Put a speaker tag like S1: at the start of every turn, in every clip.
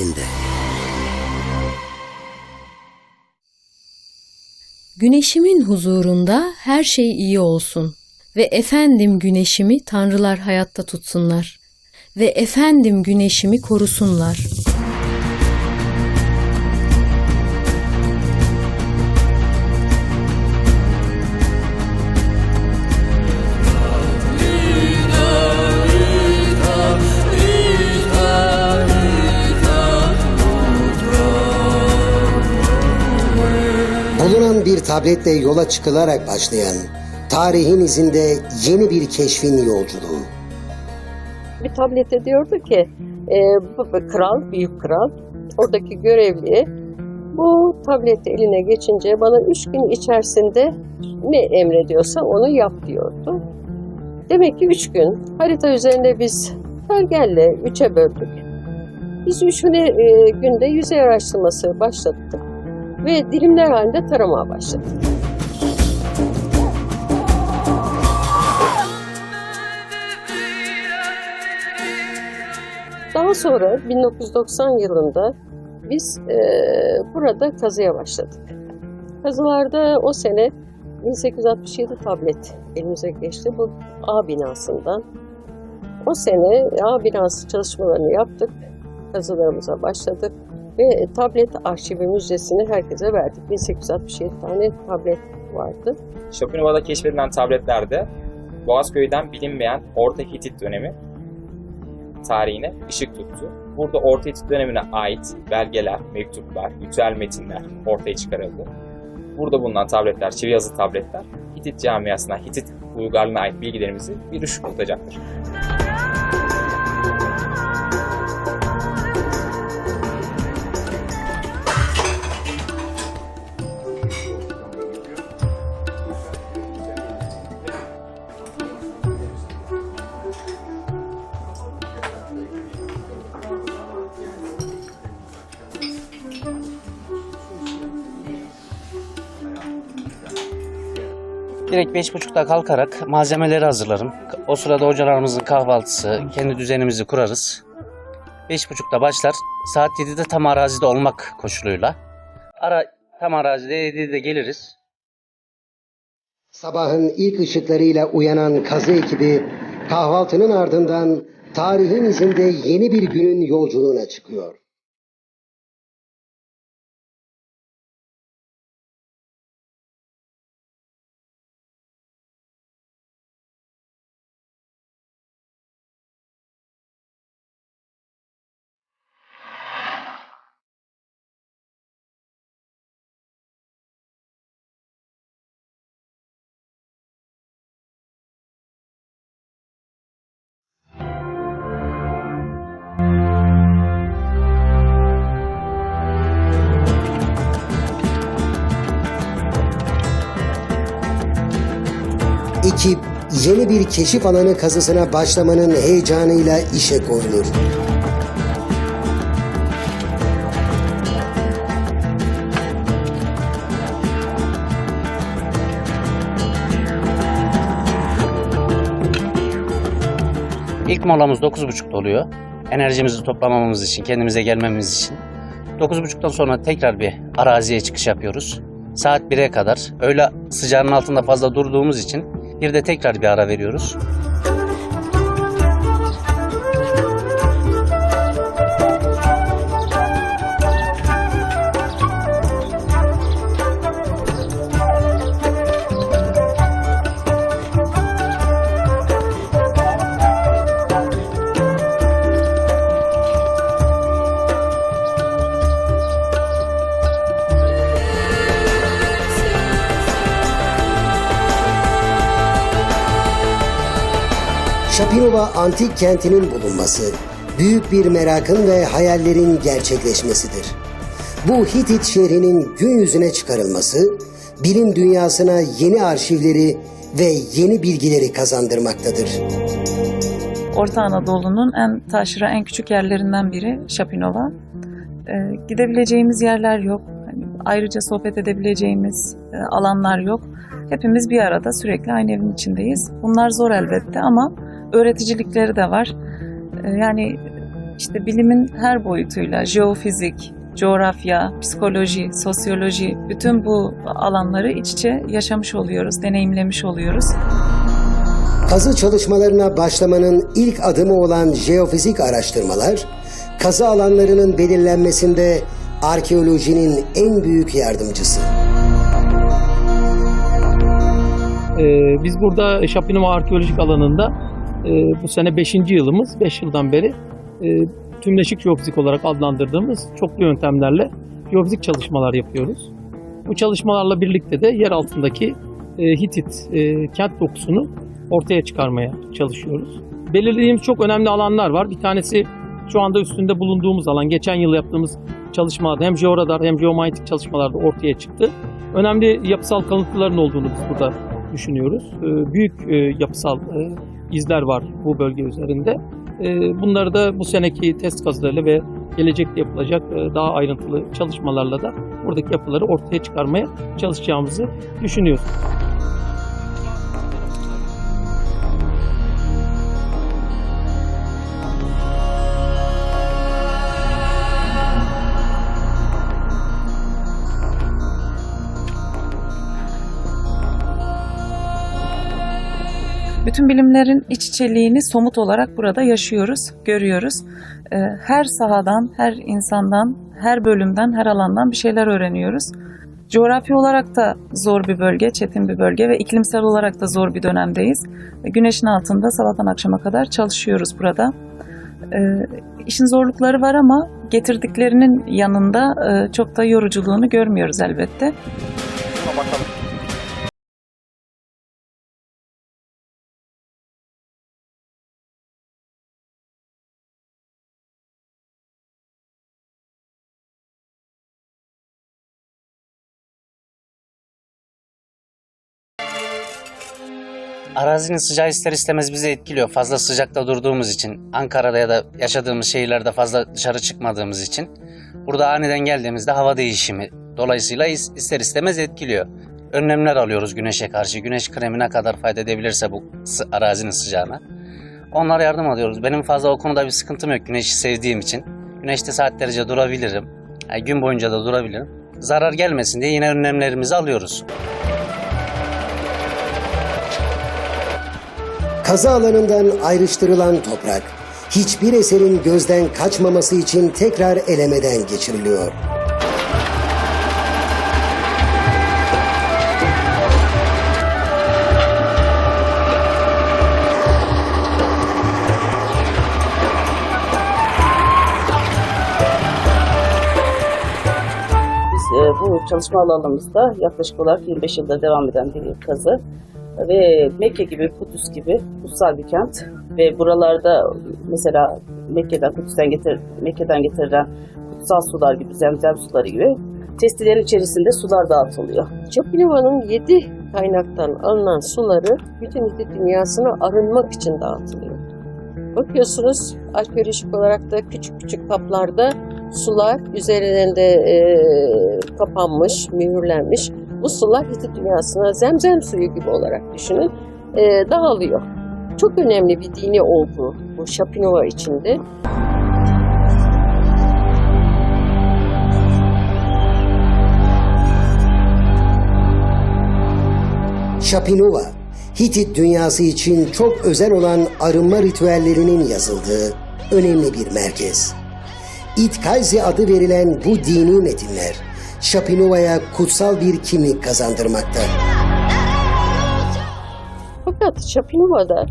S1: İzinde.
S2: Güneşimin huzurunda her şey iyi olsun ve efendim güneşimi tanrılar hayatta tutsunlar ve efendim güneşimi korusunlar.
S1: Bir tabletle yola çıkılarak başlayan tarihin izinde yeni bir keşfin yolculuğu.
S3: bir tablete diyordu ki e, kral, büyük kral, oradaki görevli bu tableti eline geçince bana üç gün içerisinde ne emrediyorsa onu yap diyordu. Demek ki üç gün harita üzerinde biz pergelle üçe böldük. Biz üç güne, e, günde yüzey araştırması başlattık ve dilimler halinde taramaya başladık. Daha sonra 1990 yılında biz e, burada kazıya başladık. Kazılarda o sene 1867 tablet elimize geçti bu A binasından. O sene A binası çalışmalarını yaptık, kazılarımıza başladık ve tablet arşivi müzesini herkese verdik. 1867 tane tablet vardı.
S4: Şapinova'da keşfedilen tabletlerde Boğazköy'den bilinmeyen Orta Hitit dönemi tarihine ışık tuttu. Burada Orta Hitit dönemine ait belgeler, mektuplar, ritüel metinler ortaya çıkarıldı. Burada bulunan tabletler, çivi yazı tabletler, Hitit camiasına, Hitit uygarlığına ait bilgilerimizi bir ışık tutacaktır.
S5: Direkt beş buçukta kalkarak malzemeleri hazırlarım. O sırada hocalarımızın kahvaltısı, kendi düzenimizi kurarız. Beş buçukta başlar. Saat 7'de tam arazide olmak koşuluyla. Ara tam arazide 7'de geliriz.
S1: Sabahın ilk ışıklarıyla uyanan kazı ekibi kahvaltının ardından tarihin izinde yeni bir günün yolculuğuna çıkıyor. Ekip yeni bir keşif alanı kazısına başlamanın heyecanıyla işe koyulur.
S5: İlk molamız 9.30'da oluyor. Enerjimizi toplamamız için, kendimize gelmemiz için. 9.30'dan sonra tekrar bir araziye çıkış yapıyoruz. Saat 1'e kadar. Öyle sıcağının altında fazla durduğumuz için bir de tekrar bir ara veriyoruz.
S1: Şapirova antik kentinin bulunması, büyük bir merakın ve hayallerin gerçekleşmesidir. Bu Hitit şehrinin gün yüzüne çıkarılması, bilim dünyasına yeni arşivleri ve yeni bilgileri kazandırmaktadır.
S6: Orta Anadolu'nun en taşra, en küçük yerlerinden biri Şapinova. Ee, gidebileceğimiz yerler yok. Hani ayrıca sohbet edebileceğimiz e, alanlar yok. Hepimiz bir arada sürekli aynı evin içindeyiz. Bunlar zor elbette ama öğreticilikleri de var. Ee, yani işte bilimin her boyutuyla jeofizik, coğrafya, psikoloji, sosyoloji bütün bu alanları iç içe yaşamış oluyoruz, deneyimlemiş oluyoruz.
S1: Kazı çalışmalarına başlamanın ilk adımı olan jeofizik araştırmalar, kazı alanlarının belirlenmesinde arkeolojinin en büyük yardımcısı.
S7: Ee, biz burada Şapinova Arkeolojik Alanı'nda bu sene 5. yılımız, 5 yıldan beri e, tümleşik jeofizik olarak adlandırdığımız çoklu yöntemlerle jeofizik çalışmalar yapıyoruz. Bu çalışmalarla birlikte de yer altındaki e, Hitit e, kent dokusunu ortaya çıkarmaya çalışıyoruz. Belirlediğimiz çok önemli alanlar var. Bir tanesi şu anda üstünde bulunduğumuz alan. Geçen yıl yaptığımız çalışmalarda hem jeoradar hem geomanyetik çalışmalarda ortaya çıktı. Önemli yapısal kalıntıların olduğunu biz burada düşünüyoruz. Ee, Büyük yapısal izler var bu bölge üzerinde. Ee, Bunları da bu seneki test kazılarıyla ve gelecekte yapılacak e, daha ayrıntılı çalışmalarla da buradaki yapıları ortaya çıkarmaya çalışacağımızı düşünüyoruz.
S6: Bütün bilimlerin iç içeliğini somut olarak burada yaşıyoruz, görüyoruz. Ee, Her sahadan, her insandan, her bölümden, her alandan bir şeyler öğreniyoruz. Coğrafi olarak da zor bir bölge, çetin bir bölge ve iklimsel olarak da zor bir dönemdeyiz. Güneşin altında sabahtan akşama kadar çalışıyoruz burada. Ee, İşin zorlukları var ama getirdiklerinin yanında e, çok da yoruculuğunu görmüyoruz elbette.
S5: Arazinin sıcağı ister istemez bizi etkiliyor. Fazla sıcakta durduğumuz için, Ankara'da ya da yaşadığımız şehirlerde fazla dışarı çıkmadığımız için. Burada aniden geldiğimizde hava değişimi dolayısıyla is- ister istemez etkiliyor. Önlemler alıyoruz güneşe karşı. Güneş kremine kadar fayda edebilirse bu arazinin sıcağına. Onlara yardım alıyoruz. Benim fazla o konuda bir sıkıntım yok güneşi sevdiğim için. Güneşte saatlerce durabilirim. Yani gün boyunca da durabilirim. Zarar gelmesin diye yine önlemlerimizi alıyoruz.
S1: Kazı alanından ayrıştırılan toprak, hiçbir eserin gözden kaçmaması için tekrar elemeden geçiriliyor.
S8: Biz e, bu çalışma alanımızda yaklaşık olarak 25 yılda devam eden bir kazı ve Mekke gibi, Kudüs gibi kutsal bir kent ve buralarda mesela Mekke'den, Kudüs'ten getir, Mekke'den getirilen kutsal sular gibi, zemzem suları gibi testilerin içerisinde sular dağıtılıyor.
S3: Çapinova'nın yedi kaynaktan alınan suları bütün Hitit dünyasına arınmak için dağıtılıyor. Bakıyorsunuz arkeolojik olarak da küçük küçük kaplarda sular üzerinde e, kapanmış, mühürlenmiş. Bu sular Hitit dünyasına zemzem suyu gibi olarak düşünün e, dağılıyor. Çok önemli bir dini olgu bu Şapinova içinde.
S1: Şapinova, Hitit dünyası için çok özel olan arınma ritüellerinin yazıldığı önemli bir merkez. İtkayzi adı verilen bu dini metinler, Şapinova'ya kutsal bir kimlik kazandırmakta.
S3: Fakat Şapinova'da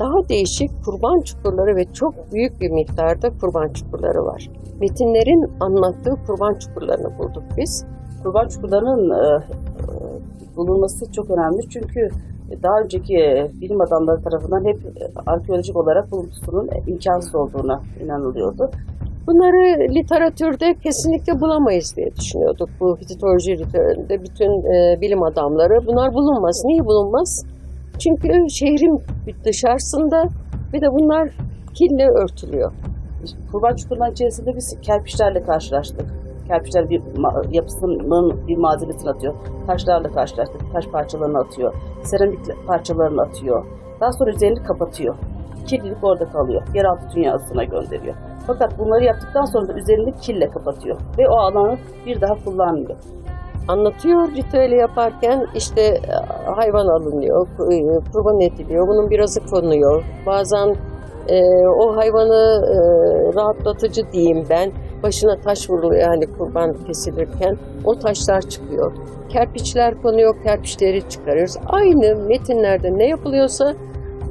S3: daha değişik kurban çukurları ve çok büyük bir miktarda kurban çukurları var. Metinlerin anlattığı kurban çukurlarını bulduk biz.
S8: Kurban çukurlarının e, e, bulunması çok önemli çünkü daha önceki e, bilim adamları tarafından hep e, arkeolojik olarak buluntusunun imkansız olduğuna inanılıyordu.
S3: Bunları literatürde kesinlikle bulamayız diye düşünüyorduk. Bu Hititoloji ritüelinde bütün e, bilim adamları bunlar bulunmaz. Niye bulunmaz? Çünkü şehrin dışarısında ve de bunlar kille örtülüyor.
S8: Kurban çukurlarının içerisinde biz kerpiçlerle karşılaştık. Kerpiçler bir yapısının bir malzemesini atıyor. Taşlarla karşılaştık. Taş parçalarını atıyor. Seramik parçalarını atıyor. Daha sonra üzerini kapatıyor. Kirlilik orada kalıyor. Yeraltı dünyasına gönderiyor. Fakat bunları yaptıktan sonra da üzerini kille kapatıyor ve o alanı bir daha kullanmıyor.
S3: anlatıyor ritüeli yaparken işte e, hayvan alınıyor, e, kurban ediliyor, bunun birazı konuyor. Bazen e, o hayvanı e, rahatlatıcı diyeyim ben, başına taş vuruluyor yani kurban kesilirken o taşlar çıkıyor. Kerpiçler konuyor, kerpiçleri çıkarıyoruz. Aynı metinlerde ne yapılıyorsa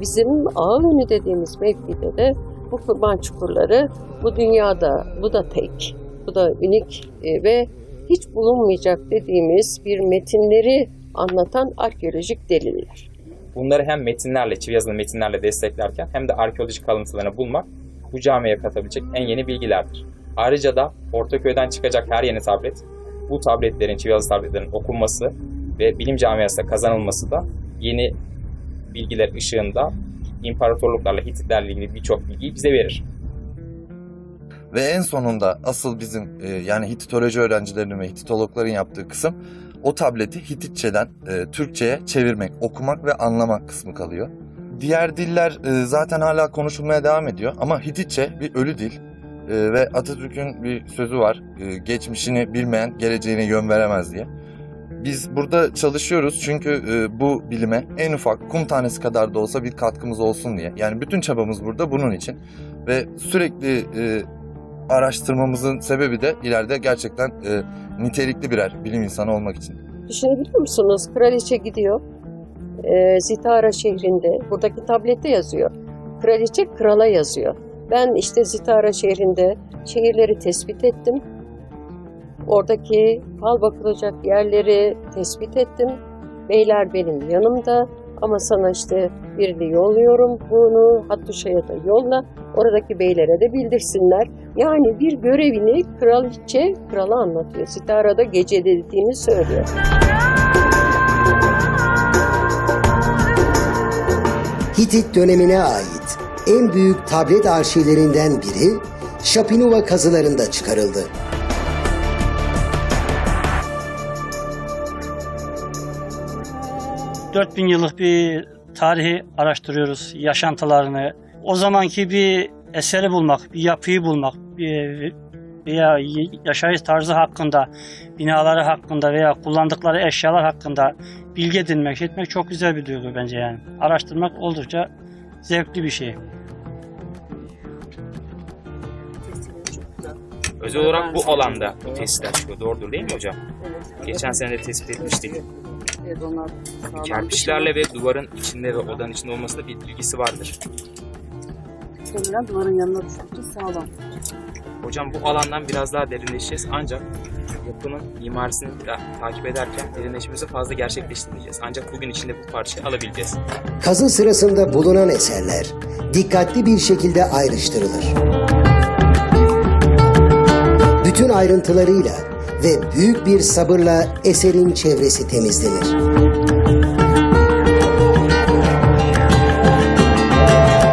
S3: bizim Ağönü dediğimiz mevkide de bu kurban çukurları bu dünyada, bu da tek, bu da unik e, ve hiç bulunmayacak dediğimiz bir metinleri anlatan arkeolojik deliller.
S4: Bunları hem metinlerle, çivi yazılı metinlerle desteklerken hem de arkeolojik kalıntılarını bulmak bu camiye katabilecek en yeni bilgilerdir. Ayrıca da Ortaköy'den çıkacak her yeni tablet, bu tabletlerin, çivi yazılı tabletlerin okunması ve bilim camiasında kazanılması da yeni bilgiler ışığında imparatorluklarla, Hititlerle ilgili birçok bilgiyi bize verir.
S9: Ve en sonunda asıl bizim e, yani Hititoloji öğrencilerinin ve Hititologların yaptığı kısım o tableti Hititçeden e, Türkçe'ye çevirmek, okumak ve anlamak kısmı kalıyor. Diğer diller e, zaten hala konuşulmaya devam ediyor ama Hititçe bir ölü dil E, ve Atatürk'ün bir sözü var. E, geçmişini bilmeyen geleceğine yön veremez diye. Biz burada çalışıyoruz çünkü e, bu bilime en ufak kum tanesi kadar da olsa bir katkımız olsun diye. Yani bütün çabamız burada bunun için ve sürekli e, araştırmamızın sebebi de ileride gerçekten e, nitelikli birer bilim insanı olmak için.
S3: Düşünebiliyor musunuz? Kraliçe gidiyor. e, Zitara şehrinde, buradaki tablette yazıyor. Kraliçe krala yazıyor. Ben işte Zitara şehrinde şehirleri tespit ettim. Oradaki fal bakılacak yerleri tespit ettim. Beyler benim yanımda ama sana işte birini yolluyorum. Bunu Hattuşa'ya da yolla. Oradaki beylere de bildirsinler. Yani bir görevini kraliçe krala anlatıyor. Sitara'da gece dediğini söylüyor.
S1: Hitit dönemine ait en büyük tablet arşivlerinden biri Şapinuva kazılarında çıkarıldı.
S10: 4000 yıllık bir tarihi araştırıyoruz, yaşantılarını. O zamanki bir eseri bulmak, bir yapıyı bulmak, bir veya yaşayış tarzı hakkında, binaları hakkında veya kullandıkları eşyalar hakkında bilgi edinmek, etmek çok güzel bir duygu bence yani. Araştırmak oldukça zevkli bir şey.
S4: Özel olarak bu alanda bu testler çıkıyor. Doğrudur değil mi hocam? Geçen sene de tespit etmiştik.
S8: Evet, onlar sağlam.
S4: Kerpiçlerle ve duvarın içinde ve odanın içinde olmasında bir ilgisi vardır.
S8: Muhtemelen duvarın yanına düştükçe sağlam.
S4: Hocam bu alandan biraz daha derinleşeceğiz ancak yapının mimarisini ta- takip ederken derinleşmemizi fazla gerçekleştirmeyeceğiz. Ancak bugün içinde bu parçayı alabileceğiz.
S1: Kazı sırasında bulunan eserler dikkatli bir şekilde ayrıştırılır. Bütün ayrıntılarıyla ve büyük bir sabırla eserin çevresi temizlenir.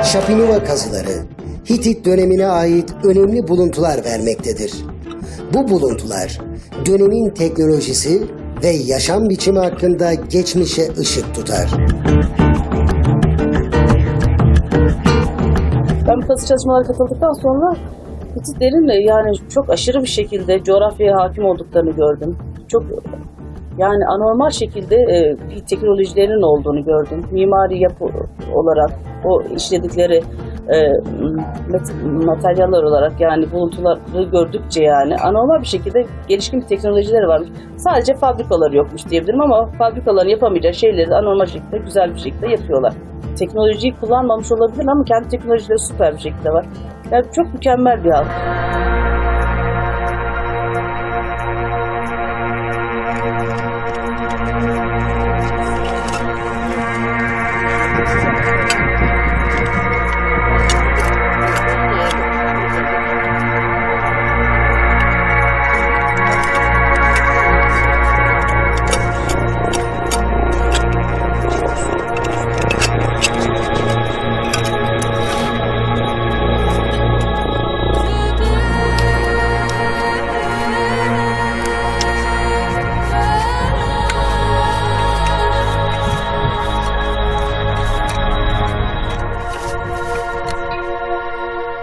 S1: Şapinuva kazıları Hitit dönemine ait önemli buluntular vermektedir. Bu buluntular dönemin teknolojisi ve yaşam biçimi hakkında geçmişe ışık tutar.
S8: Ben bu kazı çalışmalara katıldıktan sonra Hititlerin yani çok aşırı bir şekilde coğrafyaya hakim olduklarını gördüm. Çok yani anormal şekilde e, teknolojilerinin olduğunu gördüm. Mimari yapı olarak o işledikleri e, materyaller olarak yani buluntuları gördükçe yani anormal bir şekilde gelişkin bir teknolojileri varmış. Sadece fabrikaları yokmuş diyebilirim ama fabrikaların yapamayacağı şeyleri de anormal şekilde güzel bir şekilde yapıyorlar. Teknolojiyi kullanmamış olabilir ama kendi teknolojileri süper bir şekilde var. Yani çok mükemmel bir halk.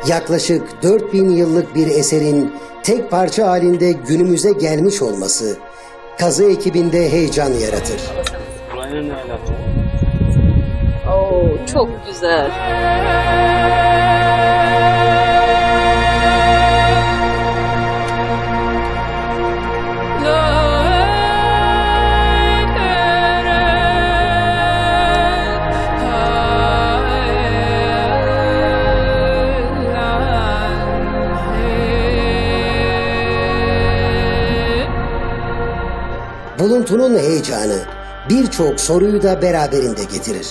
S1: Yaklaşık 4000 yıllık bir eserin tek parça halinde günümüze gelmiş olması kazı ekibinde heyecan yaratır.
S3: Oo, çok güzel.
S1: Buluntunun heyecanı birçok soruyu da beraberinde getirir.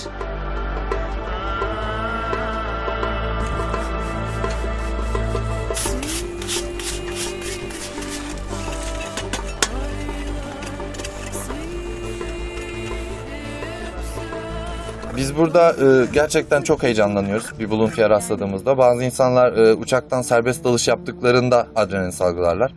S9: Biz burada e, gerçekten çok heyecanlanıyoruz bir buluntuya rastladığımızda. Bazı insanlar e, uçaktan serbest dalış yaptıklarında adrenalin salgılarlar.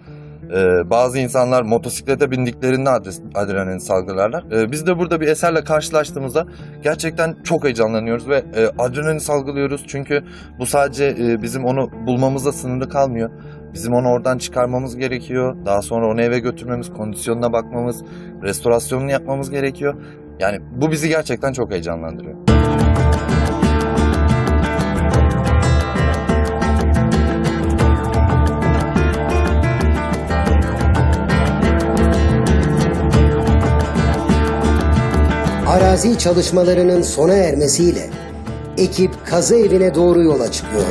S9: E, bazı insanlar motosiklete bindiklerinde adrenalin salgılarlar. E, biz de burada bir eserle karşılaştığımızda gerçekten çok heyecanlanıyoruz ve e, adrenalin salgılıyoruz. Çünkü bu sadece e, bizim onu bulmamızla sınırlı kalmıyor. Bizim onu oradan çıkarmamız gerekiyor. Daha sonra onu eve götürmemiz, kondisyonuna bakmamız, restorasyonunu yapmamız gerekiyor. Yani bu bizi gerçekten çok heyecanlandırıyor.
S1: Arazi çalışmalarının sona ermesiyle ekip kazı evine doğru yola çıkıyor.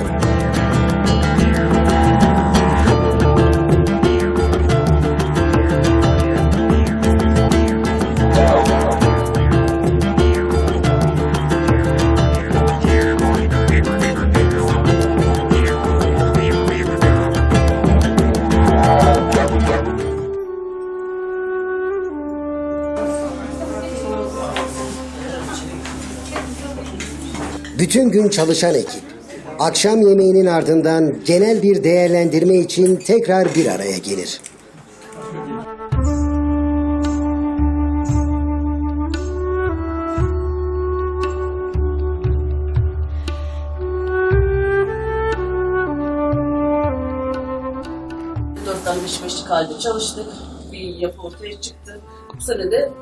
S1: Bütün gün çalışan ekip, akşam yemeğinin ardından genel bir değerlendirme için tekrar bir araya gelir.
S8: Dört tane beş beşlik halde çalıştık. Bir yapı ortaya çıktı. Bu sene de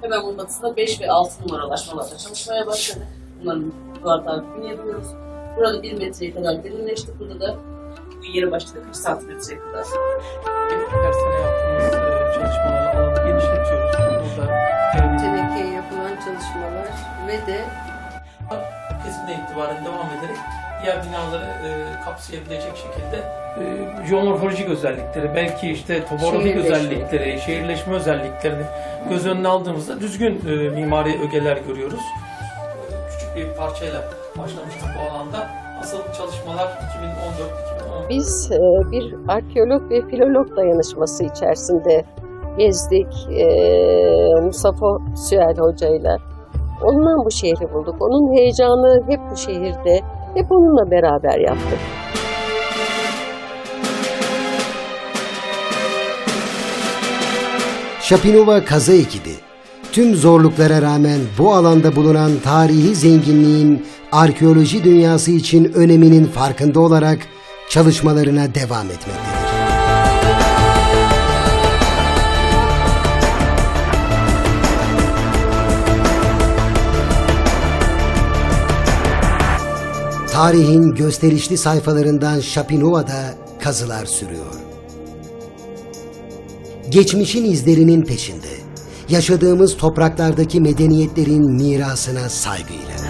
S8: hemen bunun batısında 5 ve 6 numaralaşmalarda çalışmaya başladık. Bunların duvar takibini yapıyoruz. Burada 1 metreye kadar derinleşti. Burada da bu yere başladık 40 santimetreye kadar.
S7: Her sene yaptığımız e, çalışmalarla alanı genişletiyoruz. Burada
S3: Tenekeye yapılan çalışmalar ve de
S7: kesimden itibaren devam ederek diğer binaları e, kapsayabilecek şekilde e, jeomorfolojik özellikleri, belki işte topografik
S3: Şehirleşme.
S7: özellikleri, şehirleşme özelliklerini göz önüne aldığımızda düzgün e, mimari ögeler görüyoruz. Bir parçayla başlamıştık bu alanda. Asıl çalışmalar 2014-2015
S3: biz e, bir arkeolog ve filolog dayanışması içerisinde gezdik e, Mustafa Süel hocayla. Ondan bu şehri bulduk. Onun heyecanı hep bu şehirde. Hep onunla beraber yaptık.
S1: Şapinova kazı ekibi tüm zorluklara rağmen bu alanda bulunan tarihi zenginliğin arkeoloji dünyası için öneminin farkında olarak çalışmalarına devam etmektedir. Tarihin gösterişli sayfalarından Şapinova'da kazılar sürüyor. Geçmişin izlerinin peşinde, yaşadığımız topraklardaki medeniyetlerin mirasına saygıyla.